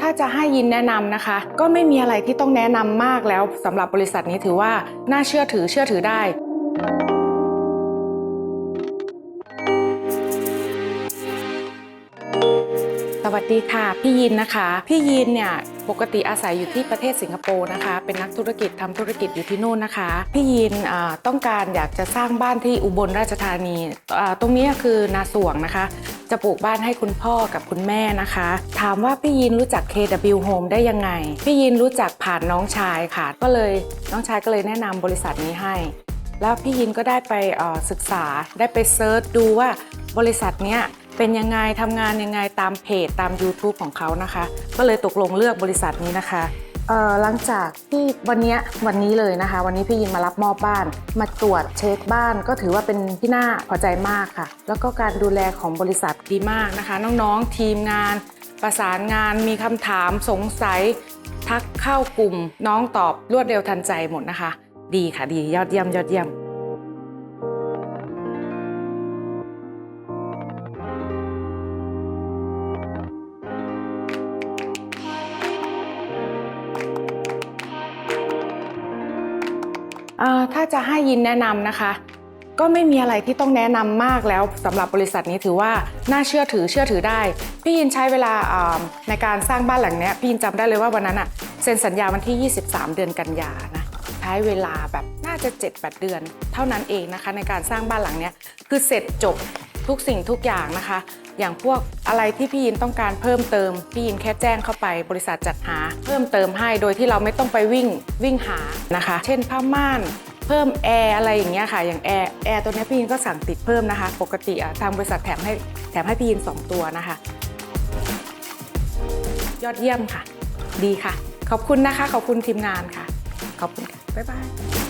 ถ้าจะให้ยินแนะนำนะคะ ก็ไม่มีอะไรที่ต้องแนะนำมากแล้วสำหรับบริษัทนี้ถือว่าน่าเชื่อถือเชื่อถือได้สวัสดีค่ะ พี่ยินนะคะ พี่ยินเนี่ยปกติอาศัยอยู่ที่ประเทศสิงคโปร์นะคะ เป็นนักธุรกิจทำธุรกิจอยู่ที่นู่นนะคะ พี่ยินต้องการอยากจะสร้างบ้านที่อุบลราชธานีตรงนี้คือนาสวงนะคะ จะปลูกบ้านให้คุณพ่อกับคุณแม่นะคะ ถามว่าพี่ยินรู้จัก KW Home ได้ยังไง พี่ยินรู้จักผ่านน้องชายค่ะ ก็เลยน้องชายก็เลยแนะนำบริษัทนี้ให้ แล้วพี่ยินก็ได้ไปอ่อศึกษาได้ไปเซิร์ชดูว่าบริษัทเนี้ยเป็นยังไงทำงานยังไงตามเพจตาม YouTube ของเขานะคะ ก็เลยตกลงเลือกบริษัทนี้นะคะ หลังจากที่วันนี้วันนี้เลยนะคะ วันนี้พี่ยินมารับมอบบ้าน มาตรวจเช็คบ้านก็ถือว่าเป็นที่น่าพอใจมากค่ะ แล้วก็การดูแลของบริษัทดีมากนะคะ น้องๆทีมงาน ประสานงานมีคำถามสงสัย ทักเข้ากลุ่ม น้องตอบรวดเร็วทันใจหมดนะคะ ดีค่ะดียอดเยี่ยมยอดเยี่ยม ถ้าจะให้ยินแนะนำนะคะ ก็ไม่มีอะไรที่ต้องแนะนำมากแล้วสำหรับบริษัทนี้ถือว่าน่าเชื่อถือเชื่อถือได้ พี่ยินใช้เวลาในการสร้างบ้านหลังนี้พี่ยินจำได้เลยว่าวันนั้นอะเซ็นสัญญาวันที่ 23 เดือนกันยานะใช้เวลาแบบน่าจะ 7-8 เดือน เท่านั้นเองนะคะ ในการสร้างบ้านหลังนี้คือเสร็จจบ ทุกสิ่งทุกอย่างนะคะ อย่างพวกอะไรที่พี่ยินต้องการเพิ่มเติม พี่ยินแค่แจ้งเข้าไปบริษัทจัดหา เพิ่มเติมให้โดยที่เราไม่ต้องไปวิ่งวิ่งหานะคะ เช่นผ้าม่านเพิ่มแอร์อะไรอย่างเงี้ยค่ะ อย่างแอร์แอร์ตัวนี้พี่ยินก็สั่งติดเพิ่มนะคะ ปกติอะทางบริษัทแถมให้แถมให้พี่ยิน 2 ตัวนะคะ ยอดเยี่ยมค่ะ ดีค่ะ ขอบคุณนะคะ ขอบคุณทีมงานค่ะ ขอบคุณค่ะ บ๊ายบาย